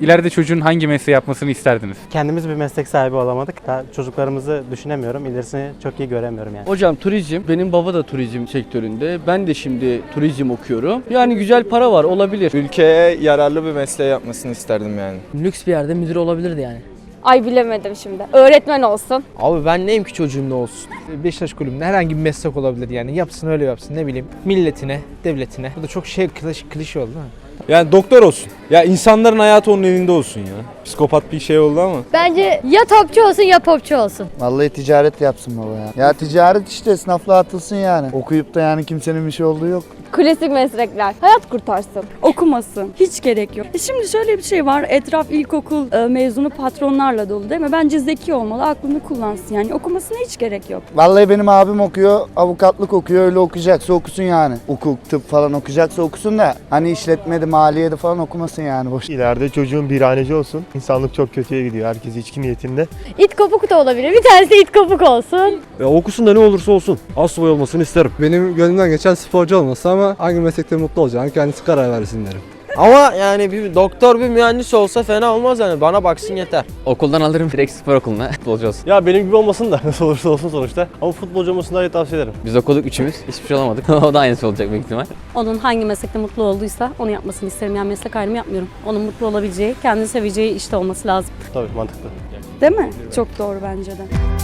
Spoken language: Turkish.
İleride çocuğun hangi mesleği yapmasını isterdiniz? Kendimiz bir meslek sahibi olamadık. Daha çocuklarımızı düşünemiyorum. İlerisini çok iyi göremiyorum yani. Hocam turizm, benim baba da turizm sektöründe. Ben de şimdi turizm okuyorum. Yani güzel para var olabilir. Ülkeye yararlı bir mesleği yapmasını isterdim yani. Lüks bir yerde müdür olabilirdi yani. Ay bilemedim şimdi. Öğretmen olsun. Abi ben neyim ki çocuğum ne olsun? Beşiktaş kulübünde herhangi bir meslek olabilir yani. Yapsın öyle yapsın ne bileyim. Milletine, devletine. Bu da çok şey klişe, klişe oldu değil mi? Yani doktor olsun. Ya insanların hayatı onun elinde olsun ya. Psikopat bir şey oldu ama. Bence ya topçu olsun ya popçu olsun. Vallahi ticaret yapsın baba ya. Ya ticaret işte esnafla atılsın yani. Okuyup da yani kimsenin bir şey olduğu yok. Klasik meslekler. Hayat kurtarsın. okumasın. Hiç gerek yok. E Şimdi şöyle bir şey var. Etraf ilkokul e, mezunu patronlarla dolu değil mi? Bence zeki olmalı, aklını kullansın. Yani okumasına hiç gerek yok. Vallahi benim abim okuyor, avukatlık okuyor, öyle okuyacaksa okusun yani. Hukuk, tıp falan okuyacaksa okusun da hani işletmedi, maliyede falan okumasın yani boş. İleride çocuğun birhaneci olsun. İnsanlık çok kötüye gidiyor. Herkes içki niyetinde. İt kopuk da olabilir. Bir tanesi it kopuk olsun. Ya okusun da ne olursa olsun. Asubay olmasını isterim. Benim gönlümden geçen sporcu olması ama hangi meslekte mutlu olacağını kendisi karar versin derim. Ama yani bir doktor bir mühendis olsa fena olmaz yani. Bana baksın yeter. Okuldan alırım direkt spor okuluna futbolcu olsun. Ya benim gibi olmasın da nasıl olursa olsun sonuçta. Ama futbolcu olmasını da tavsiye ederim. Biz okuduk üçümüz. Hiçbir şey olamadık. o da aynısı olacak büyük ihtimal. Onun hangi meslekte mutlu olduysa onu yapmasını isterim. Yani meslek ayrımı yapmıyorum. Onun mutlu olabileceği, kendini seveceği işte olması lazım. Tabii mantıklı. Değil mi? Çok doğru bence de.